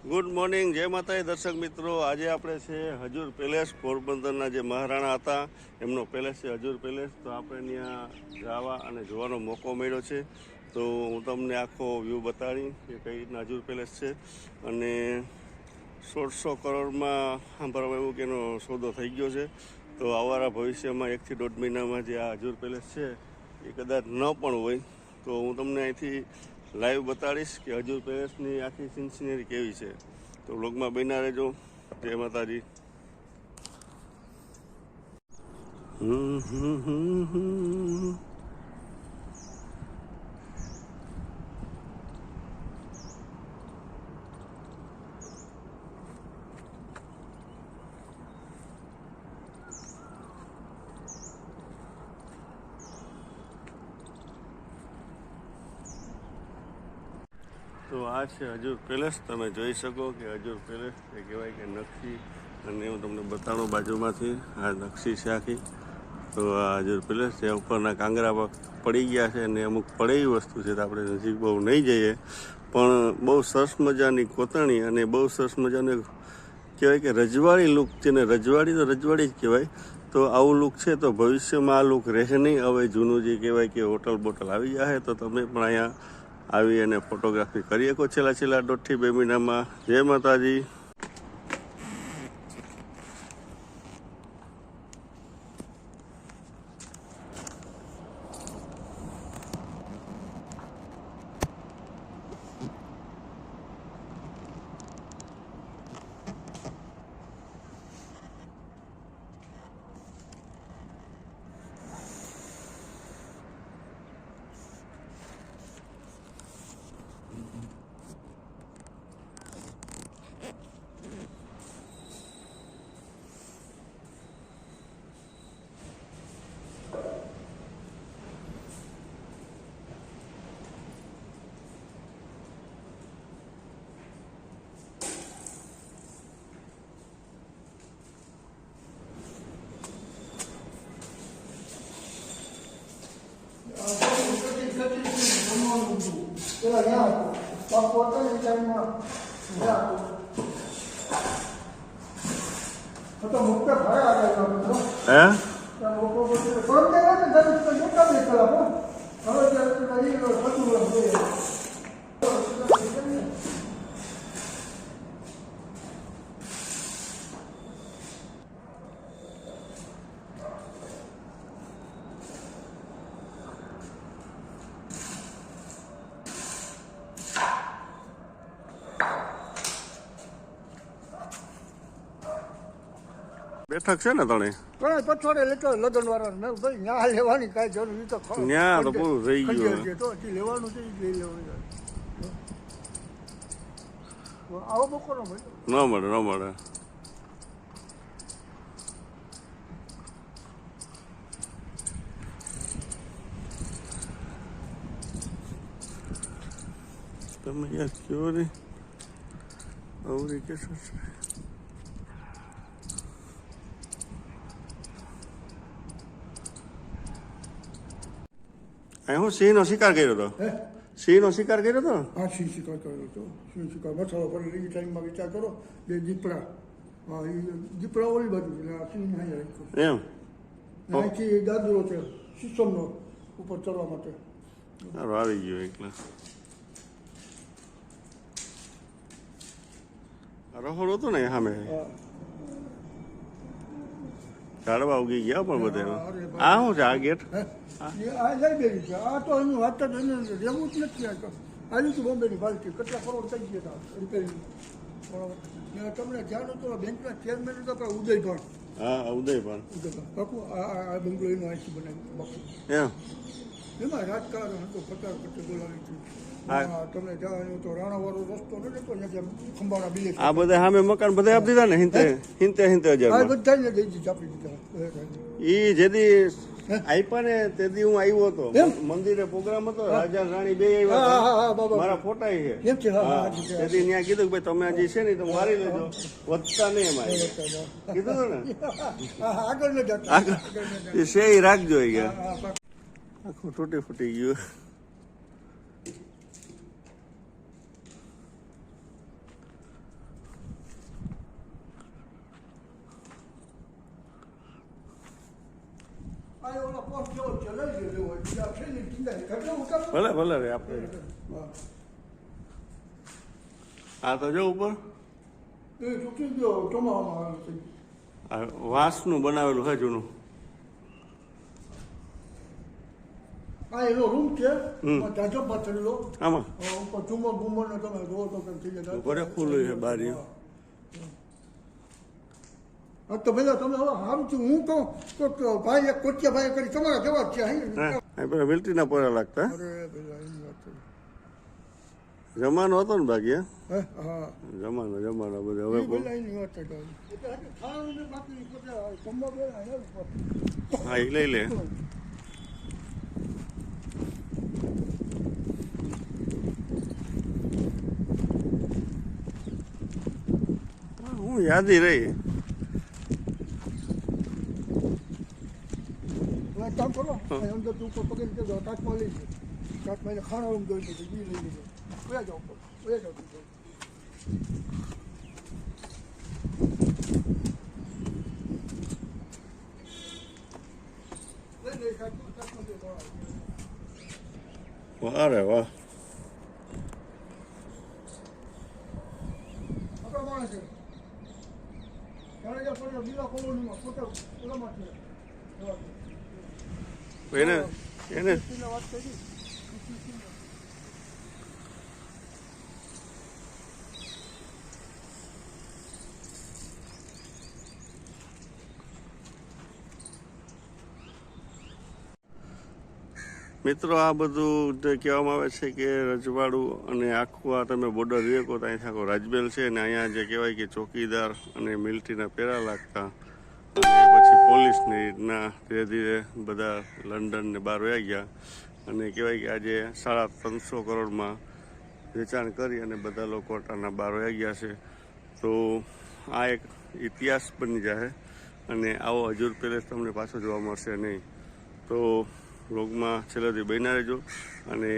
Good morning. જય માતાજી દર્શક મિત્રો. આજે આપણે છે હજુર પેલેસ પોરબંદરના જે મહારાણા હતા, એમનો પેલેસ છે હજુર પેલેસ. તો આપણે ત્યાં જવા અને જોવાનો મોકો મળ્યો છે. તો હું તમને આખો વ્યૂ બતાડી કે કઈ રીતના હજુર પેલેસ છે અને સોળસો કરોડમાં સાંભળવા એવું કે એનો સોદો થઈ ગયો છે. તો આવવાના ભવિષ્યમાં એકથી દોઢ મહિનામાં જે આ હજુર પેલેસ છે, એ કદાચ ન પણ હોય. તો હું તમને અહીંથી લાઈવ બતાડીશ કે હજુર પેલેસની આખી સિન્સિનરી કેવી છે. તો વ્લોગમાં બન્યા રહેજો. જય માતાજી. હમ હમ હમ હમ. તો આ છે હજુર પેલેસ. તમે જોઈ શકો કે હજુર પેલેસ એ કહેવાય કે નકશી. અને હું તમને બતાડું બાજુમાંથી. આ નકશી છે આખી. તો આ હજુર પેલેસ છે. ઉપરના કાંગરા પડી ગયા છે અને અમુક પડેલી વસ્તુ છે તો આપણે નજીક બહુ નહીં જઈએ. પણ બહુ સરસ મજાની કોતરણી અને બહુ સરસ મજાનું કહેવાય કે રજવાડી લુક છે ને રજવાડી તો રજવાડી જ કહેવાય. તો આવું લુક છે તો ભવિષ્યમાં આ લુક રહે નહીં. હવે જૂનું જે કહેવાય કે હોટલ બોટલ આવી જાય તો તમે પણ અહીંયા આવી અને ફોટોગ્રાફી કરી શકો છેલ્લા છેલ્લા દોઢથી બે મહિનામાં. જય માતાજી. પેલા ત્યાં હતું પગ પોતાની ટાઈમમાં ત્યાં હતું તો તો મુક્ત ફરે આગળ ગયો હે ત્યાં લોકો બધું ફરતે નથી જતું તો જોતા નહીં કલાક હો. હવે જ્યારે પેલા ઈ થતું હોય છે. બેઠક છે ને તણે ઘણા પછવાડે લેતો લગન વાળા મેં ભાઈ ન્યા લેવાની કાંઈ જરૂર ઈ તો. ન્યા તો પૂરું થઈ ગયું. છે તો હજી લેવાનું છે લઈ લેવાનું આવો બકોરો ન મળે ન મળે. તમે યાર કયો ને અવરી કે શું હું સિંહનો શિકાર કર્યો હતો સિંહનો શિકાર કર્યો હતો હા સિંહ શિકાર કર્યો હતો સિંહ શિકાર. મસાલો પર એ ટાઈમમાં વિચાર કરો બે દીપડા. હા એ દીપડા ઓલી બાજુ છે આ સિંહ નહીં એમ? અહીંથી દાદરો છે સિસ્ટમનો ઉપર ચડવા માટે. સારું આવી ગયો એકલા. રહોડ હતું ને સામે? હા. ઝાડવા ઉગી ગયા પણ બધે આ શું છે આ ગેટ? આ લાઇબ્રેરી છે. આ તો એની વાત જ એને રહેવું જ નથી આ તો. આવી હતી બોમ્બેની પાર્ટી કેટલા કરોડ થઈ ગયા હતા રિપેરિંગ બરાબર. તમને ધ્યાન હતું બેંકના ચેરમેન હતા પણ ઉદય પણ. હા ઉદય પણ. પાકું આ બંગલો એનો બનાવ્યો. બાપુ. એમ? રાજકારણ હતો પચાસ પચાસ બોલાવી હતી. તમને જવાનું તો રાણાવાળો રસ્તો નથી તો ત્યાંથી આમ ખંભાળા બીજે આ બધા સામે મકાન બધા આપી દીધા ને હિંતે હિંતે હિંતે હજાર બધાને દઈ દીધી આપી દીધા. ઈ જેદી આઈપા ને તેથી હું આવ્યો હતો. મંદિરે પ્રોગ્રામ હતો રાજા રાણી બે આવ્યા મારા ફોટા છે. તેથી ત્યાં કીધું કે ભાઈ તમે આજે છે ને તો મારી લેજો. વધતા નહીં એમાં કીધું હતું ને? આગળ એ રાખજો એ ગયા. આખું તૂટી ફૂટી ગયું કોણ કેવો છે લઈ લેજો હોય બીજા છે નહીં ચિંતા નહીં કેટલો ઉતારો ભલે ભલે રે આપણે આ તો જો ઉપર. વાંસનું બનાવેલું છે જૂનું. આ એનો રૂમ છે. જાજો પાથરેલો. આમાં. ઉપર ચુમ્મર બુમ્મર ને તમે જોવો તો કેમ થઈ જાય ખુલ્લું છે બારી હા તો પેલા તમે હવે સારું છું હું કહું તો ભાઈ એક કોટિયા ભાઈ કરી તમારા જવાબ છે અહીં પેલા મિલ્ટીના પોરા લાગતા જમાનો હતો ને બાકી હે? હે હા. જમાનો જમાનો બધો હવે હે એ લઈ લે. હું યાદી રહી હવે એક કરો તું પકડી દેજો કાચમાં લઈ લે કાચમાં એને ખાણા રૂમ જોઈ લીધું ઈ લઈ લીધું જાઓ ઉપર વયા જાઓ તું. અરે વાહ બીજા કોલોનીમાં પોતે ઓલામાં છે એને એને. મિત્રો, આ બધું જે કહેવામાં આવે છે કે રજવાડું અને આખું આ તમે બોર્ડર રેકો તો અહીંથી આખો રાજબેલ છે અને અહીંયા જે કહેવાય કે ચોકીદાર અને મિલિટરીના પેરા લાગતા. પોલીસની રીતના ધીરે ધીરે બધા લંડન ને બહાર વયા ગયા. અને કહેવાય કે આજે સાડા ત્રણસો કરોડમાં વેચાણ કરી અને બધા લોકો અટાના બહાર વયા ગયા છે. તો આ એક ઇતિહાસ બની જાય અને આવો હજુર પેલેસ તમને પાછો જોવા મળશે નહીં. તો વ્લોગમાં છેલ્લેથી બન્યા રહેજો અને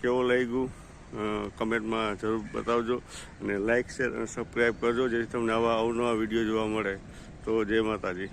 કેવો લાગ્યું ગયું કમેન્ટમાં જરૂર બતાવજો અને લાઇક શેર અને સબસ્ક્રાઈબ કરજો જેથી તમને આવા અવનવા વીડિયો જોવા મળે. તો જય માતાજી.